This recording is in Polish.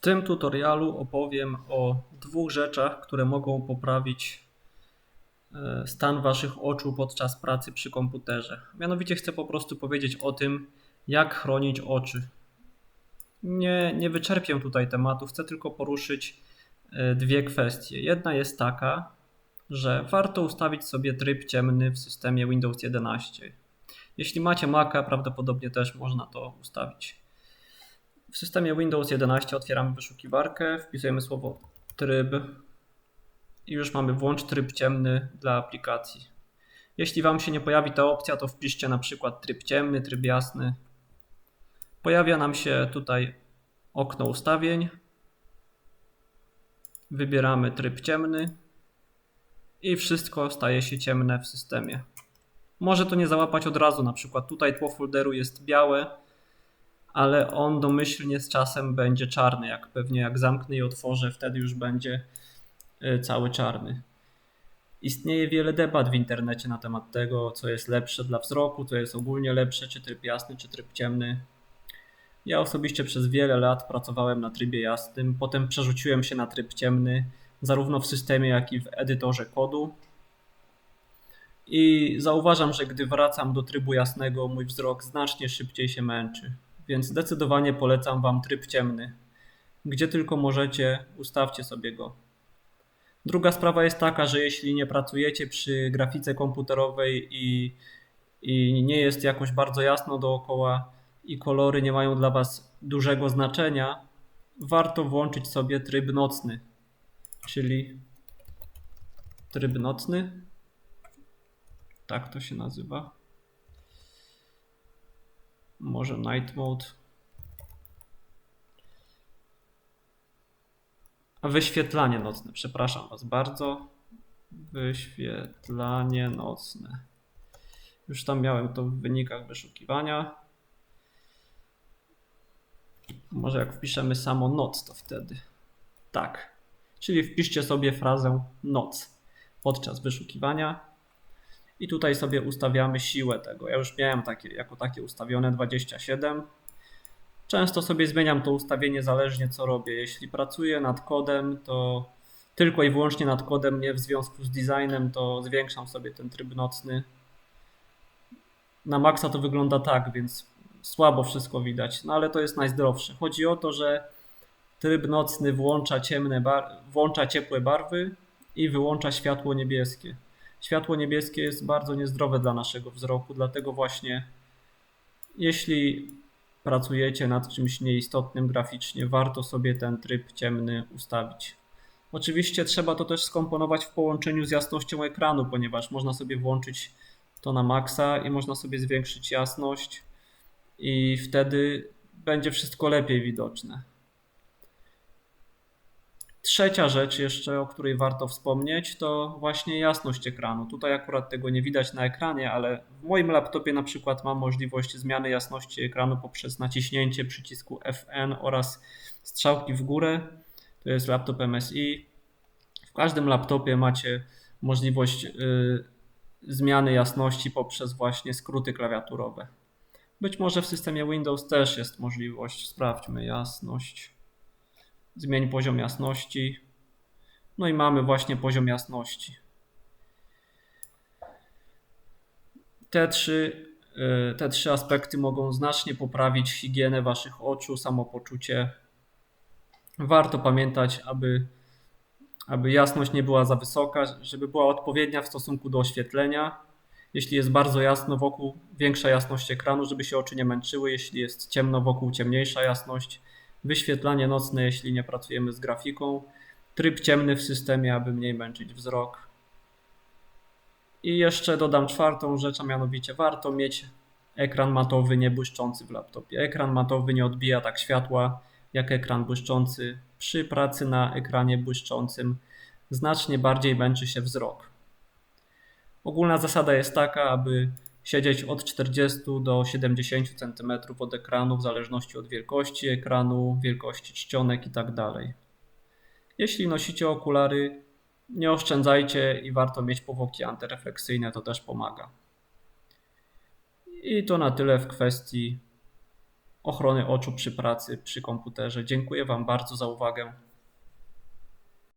tym tutorialu opowiem o dwóch rzeczach, które mogą poprawić e, stan Waszych oczu podczas pracy przy komputerze. Mianowicie chcę po prostu powiedzieć o tym, jak chronić oczy. Nie, nie wyczerpię tutaj tematu, chcę tylko poruszyć e, dwie kwestie. Jedna jest taka, że warto ustawić sobie tryb ciemny w systemie Windows 11. Jeśli macie Maca, prawdopodobnie też można to ustawić. W systemie Windows 11 otwieramy wyszukiwarkę, wpisujemy słowo tryb i już mamy włącz tryb ciemny dla aplikacji. Jeśli Wam się nie pojawi ta opcja, to wpiszcie na przykład tryb ciemny, tryb jasny. Pojawia nam się tutaj okno ustawień. Wybieramy tryb ciemny i wszystko staje się ciemne w systemie. Może to nie załapać od razu, na przykład tutaj tło folderu jest białe, ale on domyślnie z czasem będzie czarny. Jak pewnie jak zamknę i otworzę, wtedy już będzie y, cały czarny. Istnieje wiele debat w internecie na temat tego, co jest lepsze dla wzroku, co jest ogólnie lepsze, czy tryb jasny, czy tryb ciemny. Ja osobiście przez wiele lat pracowałem na trybie jasnym, potem przerzuciłem się na tryb ciemny, zarówno w systemie, jak i w edytorze kodu. I zauważam, że gdy wracam do trybu jasnego, mój wzrok znacznie szybciej się męczy więc zdecydowanie polecam Wam tryb ciemny. Gdzie tylko możecie, ustawcie sobie go. Druga sprawa jest taka, że jeśli nie pracujecie przy grafice komputerowej i, i nie jest jakoś bardzo jasno dookoła i kolory nie mają dla Was dużego znaczenia, warto włączyć sobie tryb nocny, czyli tryb nocny. Tak to się nazywa może night mode. A wyświetlanie nocne, przepraszam Was bardzo. Wyświetlanie nocne. Już tam miałem to w wynikach wyszukiwania. Może jak wpiszemy samo noc, to wtedy. Tak. Czyli wpiszcie sobie frazę noc podczas wyszukiwania i tutaj sobie ustawiamy siłę tego. Ja już miałem takie, jako takie ustawione 27. Często sobie zmieniam to ustawienie zależnie co robię. Jeśli pracuję nad kodem, to tylko i wyłącznie nad kodem, nie w związku z designem, to zwiększam sobie ten tryb nocny. Na maksa to wygląda tak, więc słabo wszystko widać, no ale to jest najzdrowsze. Chodzi o to, że tryb nocny włącza ciemne, bar- włącza ciepłe barwy i wyłącza światło niebieskie. Światło niebieskie jest bardzo niezdrowe dla naszego wzroku, dlatego właśnie jeśli pracujecie nad czymś nieistotnym graficznie, warto sobie ten tryb ciemny ustawić. Oczywiście trzeba to też skomponować w połączeniu z jasnością ekranu, ponieważ można sobie włączyć to na maksa i można sobie zwiększyć jasność i wtedy będzie wszystko lepiej widoczne. Trzecia rzecz jeszcze, o której warto wspomnieć, to właśnie jasność ekranu. Tutaj akurat tego nie widać na ekranie, ale w moim laptopie na przykład mam możliwość zmiany jasności ekranu poprzez naciśnięcie przycisku FN oraz strzałki w górę. To jest laptop MSI. W każdym laptopie macie możliwość yy, zmiany jasności poprzez właśnie skróty klawiaturowe. Być może w systemie Windows też jest możliwość. Sprawdźmy jasność zmień poziom jasności. No i mamy właśnie poziom jasności. Te trzy, y, te trzy aspekty mogą znacznie poprawić higienę Waszych oczu, samopoczucie. Warto pamiętać, aby, aby jasność nie była za wysoka, żeby była odpowiednia w stosunku do oświetlenia. Jeśli jest bardzo jasno wokół, większa jasność ekranu, żeby się oczy nie męczyły. Jeśli jest ciemno wokół, ciemniejsza jasność wyświetlanie nocne, jeśli nie pracujemy z grafiką, tryb ciemny w systemie, aby mniej męczyć wzrok. I jeszcze dodam czwartą rzecz, a mianowicie warto mieć ekran matowy niebłyszczący w laptopie. Ekran matowy nie odbija tak światła jak ekran błyszczący. Przy pracy na ekranie błyszczącym znacznie bardziej męczy się wzrok. Ogólna zasada jest taka, aby siedzieć od 40 do 70 cm od ekranu, w zależności od wielkości ekranu, wielkości czcionek. Tak Jeśli nosicie okulary, nie oszczędzajcie i warto mieć powłoki antyrefleksyjne, to też pomaga. I to na tyle w kwestii ochrony oczu przy pracy, przy komputerze. Dziękuję Wam bardzo za uwagę.